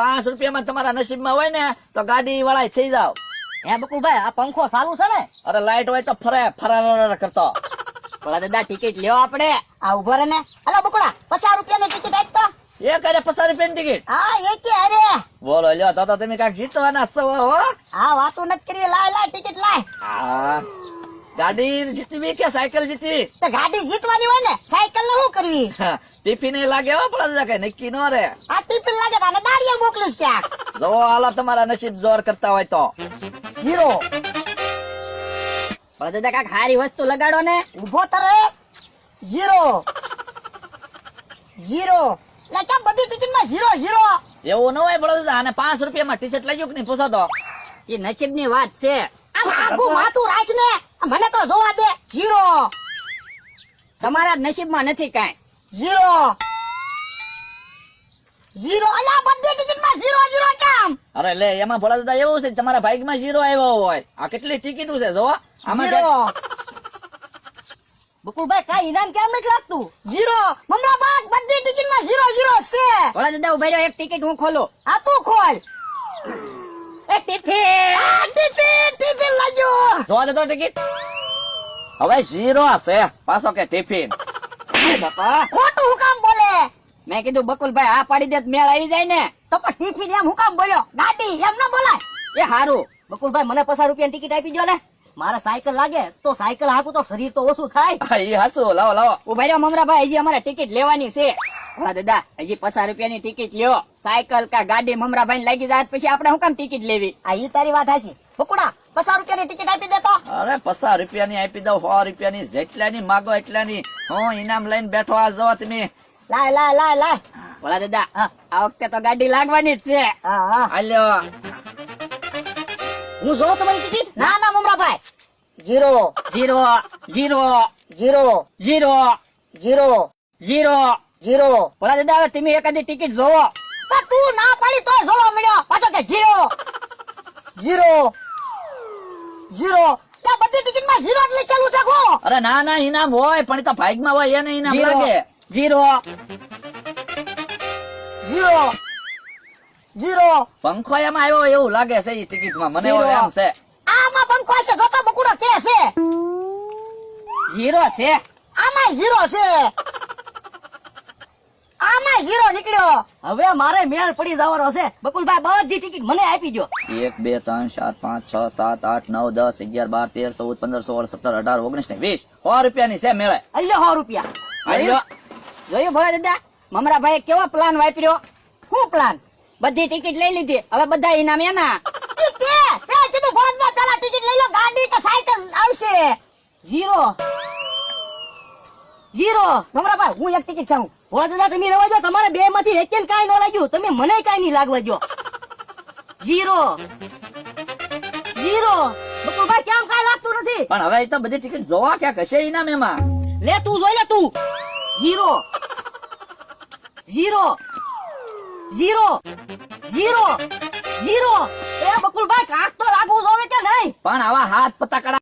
પાંચ રૂપિયામાં તમારા નસીબમાં હોય ને તો ગાડી વાળા થઈ જાવ હે બકુભાઈ આ પંખો ચાલુ છે ને? અરે લાઈટ હોય તો ફરે ફરાર કરતો. ભોળા દાદા ટિકિટ લ્યો આપણે. આ ઊભો રે ને. અલા બકુડા પચાસ રૂપિયાની ટિકિટ આપ તો એ કરે પચાસ રૂપિયાની ટિકિટ? હા એ કે અરે. બોલો લ્યો તો તો તમે કાંઈક જીતવાના છો હો. આ વાતો નથી કરવી. લાય લાય ટિકિટ લાય. આ, ગાડી જીતવી કે સાયકલ જીતવી? તો ગાડી જીતવાની હોય ને હા, ટિફિન એ લાગે હો પણ કઈ નક્કી નો રે આ ટિફિન લાગે તો આને દાડિયા મોકલીશ ક્યાંક. જો હાલો તમારા નસીબ જોર કરતા હોય તો. જીરો. પણ દાદા કાક હારી વસ્તુ લગાડો ને. ઊભો તરે. જીરો. જીરો. લે કેમ બધી ટિકિટમાં જીરો જીરો? એવું ન હોય બળદ આને પાંચ રૂપિયામાં ટી શર્ટ લઈ નહીં? પૂછો તો. એ નસીબની વાત છે. આમ આગું માથું રાજ ને. મને તો જોવા દે. જીરો. તમારા નસીબમાં નથી કાંઈ. જીરો જીરો અલ્યા બધી ટિકિટમાં જીરો જીરો કેમ? અરે લે એમાં ભોળા દાદા એવું છે તમારા બાઇકમાં ઝીરો આવ્યો હોય. આ કેટલી ટિકિટો છે જો આમાં બકુલભાઈ કાંઈ ઇનામ કેમ નથી લાગતું? જીરો મમરા બાગ બધી ટિકિટમાં જીરો જીરો છે. ભોળા દાદા ઊભા રહ્યો એક ટિકિટ હું ખોલો. આ તું ખોલ. એ ટિફિન! આ ટિફિન ટિફિન લાગ્યો. જો દે તો ટિકિટ. હવે ઝીરો છે પાછો કે ટિફિન. બાપા. ખોટું હું કામ બોલે. મેં કીધું બકુલભાઈ આ પાડી દે મેળ આવી જાય ને. તો પણ ટિફિન એમ હું કામ બોલ્યો. ગાડી એમ ન બોલાય. એ હારું. બકુલભાઈ મને પચાસ રૂપિયાની ટિકિટ આપી દો ને. મારે સાયકલ લાગે તો સાયકલ હાકું તો શરીર તો ઓછું થાય. એ હાસુ લાવો લાવો. ઊભા રહ્યો મમરાભાઈ હજી અમારે ટિકિટ લેવાની છે. હા દાદા હજી પચાસ રૂપિયાની ટિકિટ લ્યો. સાયકલ કા ગાડી મમરાભાઈ લાગી જાય પછી આપણે હું કામ ટિકિટ લેવી? આ ઈ તારી વાત હાચી. બકુડા પચાસ રૂપિયાની ટિકિટ આપી દેતો અરે પચાસ રૂપિયાની આપી દઉં સો રૂપિયાની જેટલાની માગો એટલાની. હું ઇનામ લઈને બેઠો આ જવા તમે. લાય લાય લાય લાય. ભોળા દાદા આ વખતે તો ગાડી લાગવાની જ છે. હા હા. હું જોઉં તમારી ટિકિટ ના ના મમરાભાઈ. Zero. Zero zero zero. Zero zero. Zero. Zero. ભોળા દાદા હવે તમે એકાદી ટિકિટ જોવો. તું ના પાડી તો જોવા મળ્યો. પાછો કે જીરો. જીરો. જીરો ત્યાં બધી ટિકિટમાં જીરો જ લખેલું છે અરે ના ના ઇનામ હોય પણ તો ભાઈકમાં હોય એને ઇનામ લાગે. જીરો જીરો જીરો પંખો એમાં આવ્યો એવું લાગે છે એ ટિકિટમાં મને. એમ છે. આમાં પંખો છે જોતો બકુડો કે છે. જીરો છે? આમાં જીરો છે. જીરો નીકળ્યો. હવે મારે મેળ પડી જવાનો છે. બકુલભાઈ બધી ટિકિટ મને આપી દો એક બે ત્રણ ચાર પાંચ છ સાત આઠ નવ દસ અગિયાર બાર તેર ચૌદ પંદર સોળ સત્તર અઢાર ઓગણીસ ને વીસ. સો રૂપિયાની છે મેળે. અલ્યો સો રૂપિયા. જોયું? ભોળા દાદા? મમરાભાઈ કેવો પ્લાન વાપર્યો? શું પ્લાન બધી ટિકિટ લઈ લીધી. હવે બધા ઇનામ એના. કીધું તે તે કીધું ભોજમાં પેલા ટિકિટ લઈ લો ગાડી કે સાયકલ આવશે. Zero zero. ભમરાભાઈ હું એક ટિકિટ ચાહું ભોળા દાદા તમે રહેવા જો તમારે બે માંથી એક કાંઈ ન લાગ્યું. તમે મને કાંઈ નહીં લાગવા જો જીરો. જીરો. બકુલભાઈ કેમ કાંઈ લાગતું નથી? પણ હવે તો બધી ટિકિટ જોવા ક્યાંક હશે ઇનામ એમાં લે તું જોઈ લે તું. Zero. Zero. Zero. Zero. Zero. એ બકુલભાઈ કાંક તો લાગવું જોવે કે નહીં? પણ આવા હાથ પતાકડા